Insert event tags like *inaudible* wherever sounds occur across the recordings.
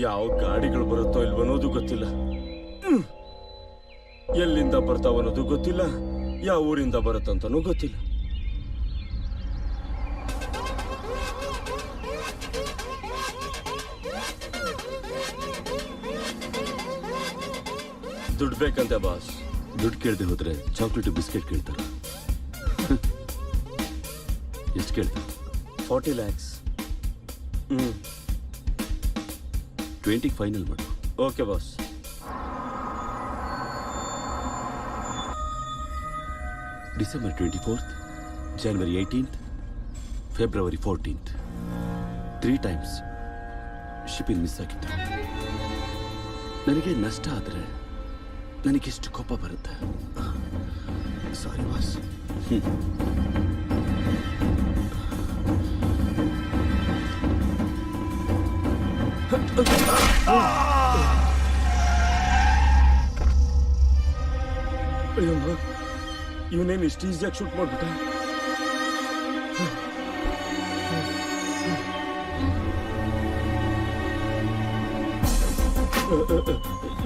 ಯಾವ ಗಾಡಿಗಳು ಬರುತ್ತೋ ಇಲ್ವೋ ಅನ್ನೋದು ಗೊತ್ತಿಲ್ಲ. ಎಲ್ಲಿಂದ ಬರ್ತಾವ ಅನ್ನೋದು ಗೊತ್ತಿಲ್ಲ. ಯಾವ ಊರಿಂದ ಬರುತ್ತಂತನೂ ಗೊತ್ತಿಲ್ಲ. ದುಡ್ಡು ಬೇಕಂತೆ ಬಾಸ್. ದುಡ್ಡು ಕೇಳದೆ ಹೋದ್ರೆ ಚಾಕ್ಲೇಟ್ ಬಿಸ್ಕೆಟ್ ಕೇಳ್ತಾರೆ. ಎಷ್ಟು ಕೇಳ್ತಾರೆ? ಫಾರ್ಟಿ ಲ್ಯಾಕ್ಸ್. ಹ್ಮ್. ಟ್ವೆಂಟಿಗೆ ಫೈನಲ್ ಮಾಡು okay boss December twenty fourth ಜನವರಿ eighteenth February fourteenth three times shipping miss ಆಗಿತ್ತು ನನಗೆ ನಷ್ಟ ಆದರೆ ನನಗೆಷ್ಟು ಕೋಪ ಬರುತ್ತೆ ಸಾರಿ ಬಾಸ್ ಅಯ್ಯಮ್ಮ ಇವನೇನು ಇಷ್ಟು ಈಸಿಯಾಗಿ ಶೂಟ್ ಮಾಡ್ಬಿಟ್ಟ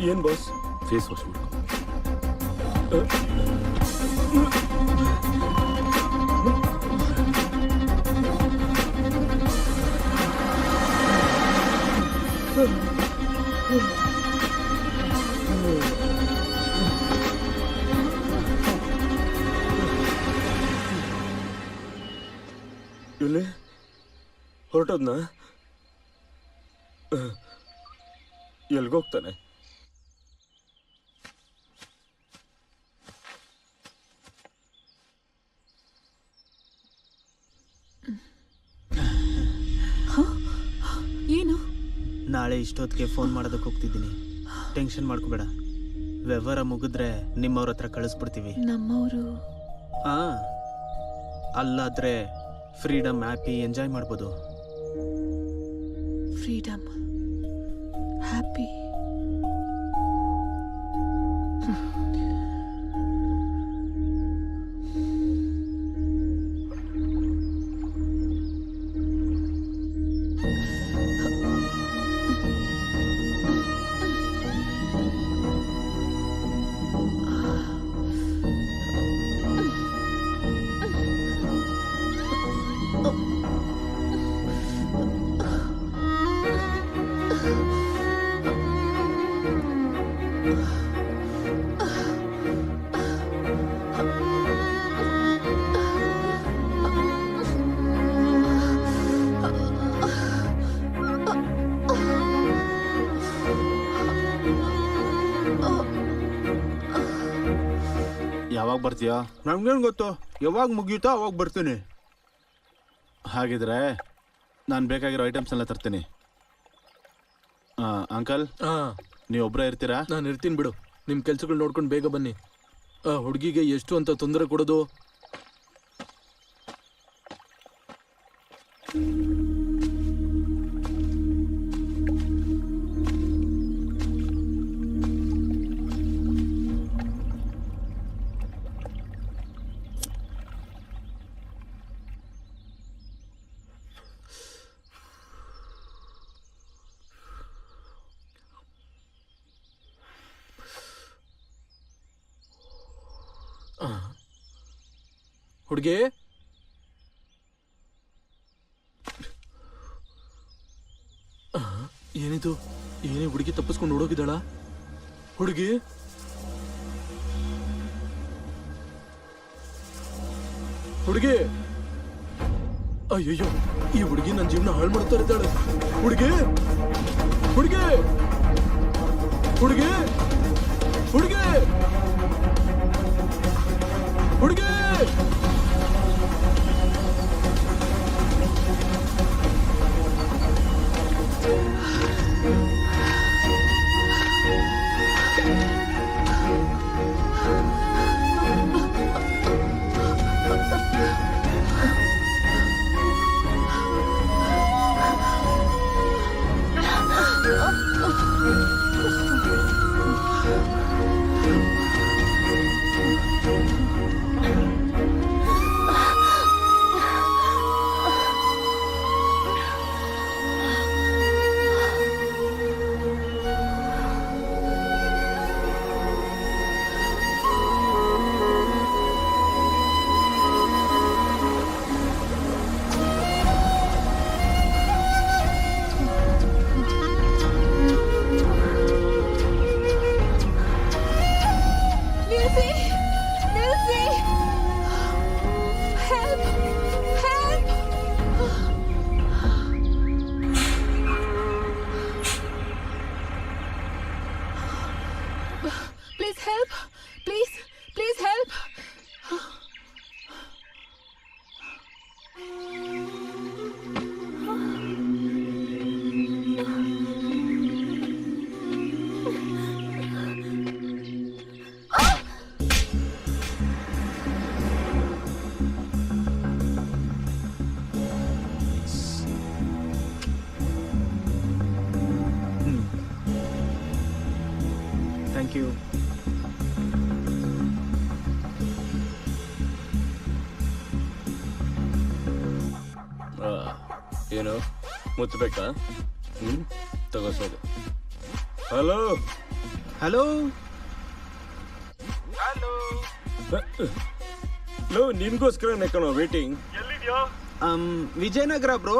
ಏನ್ ಬಾಸ್ ಫೇಸ್ ವಾಶ್ ಮಾಡ್ಕೊ ಇಲ್ಲಿ ಹೊರಟೋದ್ನ? ಎಲ್ಗೋಗ್ತಾನೆ ಏನು ನಾಳೆ ಇಷ್ಟೊತ್ತಿಗೆ ಫೋನ್ ಮಾಡೋದಕ್ಕೆ ಹೋಗ್ತಿದ್ದೀನಿ. ಟೆನ್ಷನ್ ಮಾಡ್ಕೋಬೇಡ. ವ್ಯವಹಾರ ಮುಗಿದ್ರೆ ನಿಮ್ಮವ್ರ ಹತ್ರ ಕಳಿಸ್ಬಿಡ್ತೀವಿ. ನಮ್ಮವರು? ಹಾ ಅಲ್ಲಾದ್ರೆ ಫ್ರೀಡಮ್ ಹ್ಯಾಪಿ ಎಂಜಾಯ್ ಮಾಡ್ಬೋದು. ಫ್ರೀಡಮ್? ಯಾವಾಗ ಬರ್ತೀಯಾ? ನಮ್ಗೇನು ಗೊತ್ತು? ಯಾವಾಗ ಮುಗಿಯುತ್ತೋ ಅವಾಗ ಬರ್ತೀನಿ. ಹಾಗಿದ್ರೆ ನಾನು ಬೇಕಾಗಿರೋ ಐಟಮ್ಸ್ ಎಲ್ಲ ತರ್ತೀನಿ. ಆ, ಅಂಕಲ್ ಹಾ ನೀವು ಒಬ್ಬರೇ ಇರ್ತೀರಾ? ನಾನು ಇರ್ತೀನಿ ಬಿಡು. ನಿಮ್ಮ ಕೆಲ್ಸಗಳು ನೋಡ್ಕೊಂಡು ಬೇಗ ಬನ್ನಿ. ಆ ಹುಡುಗಿಗೆ ಎಷ್ಟು ಅಂತ ತೊಂದರೆ ಕೊಡೋದು? ಹುಡುಗಿ. ಏನಿದು? ಏನೇ ಹುಡುಗಿ ತಪ್ಪಿಸ್ಕೊಂಡು ಓಡೋಗಿದ್ದಾಳ? ಹುಡುಗಿ? ಹುಡುಗಿ? ಅಯ್ಯಯ್ಯೋ, ಈ ಹುಡುಗಿ ನನ್ನ ಜೀವನ ಹಾಳು ಮಾಡ್ತಾ ಇದ್ದಾಳೆ. ಹುಡುಗಿ? ಹುಡುಗಿ? ಹುಡುಗಿ? ಹುಡುಗಿ? ಹುಡುಗಿ? ಥ್ಯಾಂಕ್ ಯು ಆ, ಏನು ಮುತ್ತಬೇಕಾ ಹ್ಮ್ ತಗೋಸೋದು ಹಲೋ ಹಲೋ ಲೋ ನಿನ್ಗೋಸ್ಕರ ಕಣೋ ವೇಟಿಂಗ್ ವಿಜಯನಗರ ಬ್ರೋ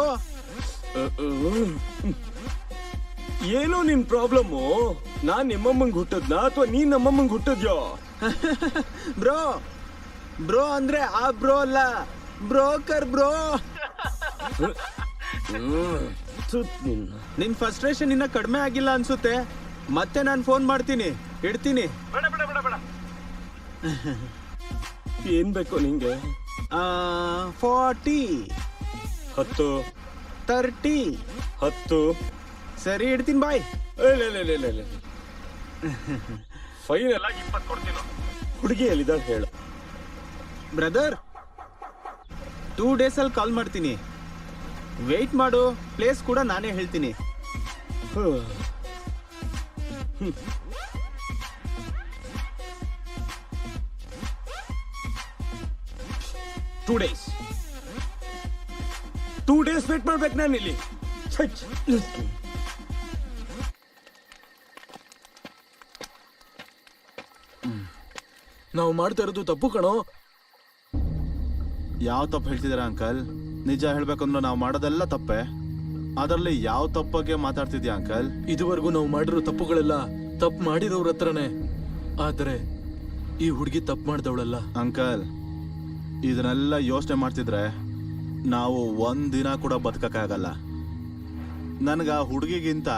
ಏನೋ ನಿನ್ ಪ್ರಾಬ್ಲಮ್ಮು? ನಾನ್ ನಿಮ್ಮಮ್ಮಂಗ್ ಹುಟ್ಟದ್ನಾ ಅಥವಾ ನೀನ್ ನಮ್ಮಮ್ಮಂಗ್ ಹುಟ್ಟದ್ಯೋ? *laughs* ಬ್ರೋ ಬ್ರೋ ಅಂದ್ರೆ ಆ ಬ್ರೋ ಅಲ್ಲ ಬ್ರೋಕರ್ ಬ್ರೋ. *laughs* ನಿನ್ ಫ್ರಸ್ಟ್ರೇಷನ್ ಇನ್ನ ಕಡಿಮೆ ಆಗಿಲ್ಲ ಅನ್ಸುತ್ತೆ. ಮತ್ತೆ ನಾನು ಫೋನ್ ಮಾಡ್ತೀನಿ ಇಡ್ತೀನಿ. *laughs* ಏನ್ ಬೇಕು ನಿಂಗೆ? ಫಾರ್ಟಿ ಹತ್ತು. ತರ್ಟಿ ಹತ್ತು. ಸರಿ ಇಡ್ತೀನಿ ಬಾಯ್. ಫೈನಲ್ ಆಗಿ ಇಪ್ಪತ್ತು ಕೊಡ್ತೀನಿ. ಹುಡುಗಿ ಎಲ್ಲಿದ್ದಾಳೆ ಹೇಳು. ಬ್ರದರ್ ಟೂ ಡೇಸಲ್ಲಿ ಕಾಲ್ ಮಾಡ್ತೀನಿ. ವೆಯ್ಟ್ ಮಾಡು ಪ್ಲೇಸ್ ಕೂಡ ನಾನೇ ಹೇಳ್ತೀನಿ. Two days two days wait ಮಾಡ್ಬೇಕು ನಾನು ಇಲ್ಲಿ ನಾವು ಮಾಡ್ತಾ ಇರೋದು ತಪ್ಪು ಕಣೋ. ಯಾವ ತಪ್ಪು ಹೇಳ್ತಿದ್ದೀರಾ ಅಂಕಲ್? ನಿಜ ಹೇಳ್ಬೇಕಂದ್ರೆ ನಾವು ಮಾಡೋದೆಲ್ಲ ತಪ್ಪೆ. ಅದರಲ್ಲಿ ಯಾವ ತಪ್ಪಗೆ ಮಾತಾಡ್ತಿದ್ಯಾ ಅಂಕಲ್? ಇದುವರೆಗೂ ನಾವು ಮಾಡಿರೋ ತಪ್ಪುಗಳೆಲ್ಲ ತಪ್ಪು ಮಾಡಿರೋರ ಹತ್ರನೇ. ಆದರೆ ಈ ಹುಡುಗಿ ತಪ್ಪು ಮಾಡ್ದವಳಲ್ಲ. ಅಂಕಲ್ ಇದನ್ನೆಲ್ಲ ಯೋಚನೆ ಮಾಡ್ತಿದ್ರೆ ನಾವು ಒಂದಿನ ಕೂಡ ಬದುಕಕ್ಕಾಗಲ್ಲ. ನನಗೆ ಆ ಹುಡುಗಿಗಿಂತ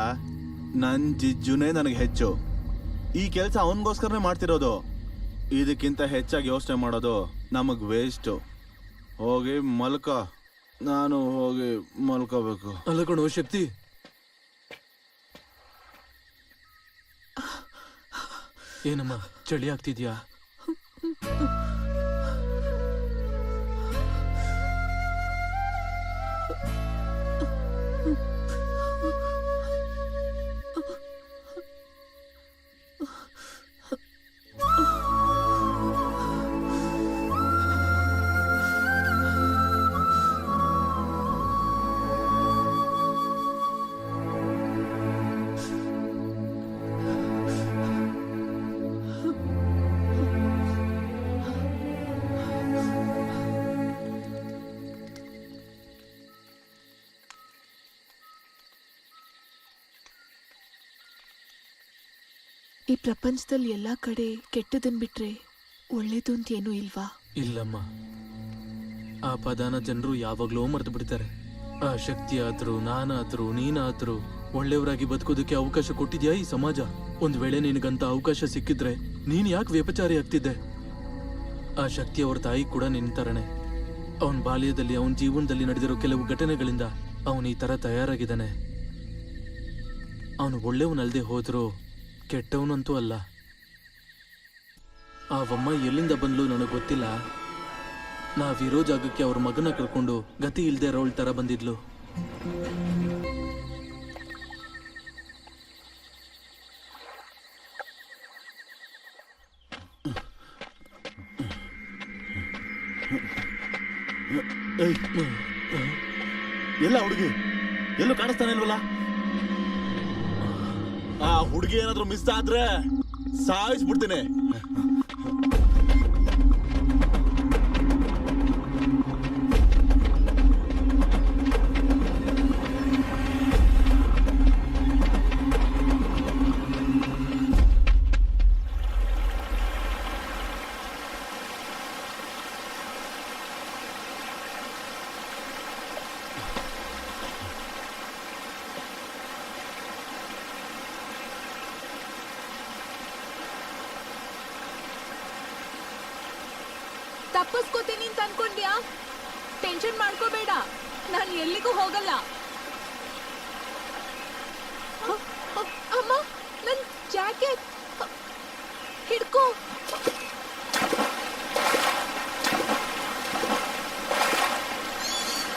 ನನ್ನ ಜಿಜ್ಜುನೇ ನನಗೆ ಹೆಚ್ಚು. ಈ ಕೆಲಸ ಅವನಿಗೋಸ್ಕರನೇ ಮಾಡ್ತಿರೋದು. ಇದಕ್ಕಿಂತ ಹೆಚ್ಚಾಗಿ ಯೋಚನೆ ಮಾಡೋದು ನಮಗೆ ವೇಸ್ಟು ಹೋಗಿ ಮಲ್ಕ. ನಾನು ಹೋಗಿ ಮಲ್ಕೋಬೇಕು. ಅಲ್ಲ ಶಕ್ತಿ. ಏನಮ್ಮ, ಚಳಿ ಆಗ್ತಿದ್ಯಾ? ಈ ಪ್ರಪಂಚದಲ್ಲಿ ಎಲ್ಲಾ ಕಡೆ ಕೆಟ್ಟದನ್ ಬಿಟ್ರೆ ಒಳ್ಳೇದು ಅಂತ ಏನೂ ಇಲ್ವಾ? ಇಲ್ಲಮ್ಮ. ಆ ಪದಾನ ಜನರು ಯಾವಾಗ್ಲೂ ಮರೆತು ಬಿಡ್ತಾರೆ. ಆ ಶಕ್ತಿ ಆದ್ರು ನಾನಾದ್ರು, ನೀನಾದ್ರು ಒಳ್ಳೆಯವರಾಗಿ ಬದುಕೋದಕ್ಕೆ ಅವಕಾಶ ಕೊಟ್ಟಿದ್ಯಾ ಈ ಸಮಾಜ? ಒಂದ್ ವೇಳೆ ನಿನಗಂತ ಅವಕಾಶ ಸಿಕ್ಕಿದ್ರೆ ನೀನ್ ಯಾಕೆ ವ್ಯಪಚಾರಿ ಆಗ್ತಿದ್ದೆ? ಆ ಶಕ್ತಿ ಅವ್ರ ತಾಯಿ ಕೂಡ ನಿಂತಾರನೆ ಅವನ ಬಾಲ್ಯದಲ್ಲಿ, ಅವನ ಜೀವನದಲ್ಲಿ ನಡೆದಿರೋ ಕೆಲವು ಘಟನೆಗಳಿಂದ ಅವನು ಈ ತರ ತಯಾರಾಗಿದ್ದಾನೆ. ಅವನು ಒಳ್ಳೆಯವನಲ್ದೆ ಹೋದ್ರೂ ಕೆಟ್ಟವನಂತೂ ಅಲ್ಲ. ಆ ಒಮ್ಮ ಎಲ್ಲಿಂದ ಬಂದ್ಲು ನನಗೆ ಗೊತ್ತಿಲ್ಲ. ನಾವಿರೋ ಜಾಗಕ್ಕೆ ಅವ್ರ ಮಗನ ಕಳ್ಕೊಂಡು ಗತಿ ಇಲ್ದೇ ಇರೋಳ್ ತರ ಬಂದಿದ್ಲು. ಎಲ್ಲ ಹುಡುಗಿ, ಎಲ್ಲೂ ಕಾಣಿಸ್ತಾನೆ ಇಲ್ವಲ್ಲ? ಆ ಹುಡುಗಿ ಏನಾದ್ರೂ ಮಿಸ್ ಆದ್ರೆ ಸಾಯಿಸ್ಬಿಡ್ತೀನಿ. ತಪ್ಪಿಸ್ಕೋತೀನಿ ಅಂತ ಅನ್ಕೊಂಡ್ಯಾ? ಟೆನ್ಷನ್ ಮಾಡ್ಕೋಬೇಡ ನಾನು ಎಲ್ಲಿಗೂ ಹೋಗಲ್ಲ. ಅಮ್ಮ ನನ್ ಜಾಕೆಟ್ ಹಿಡ್ಕೋ.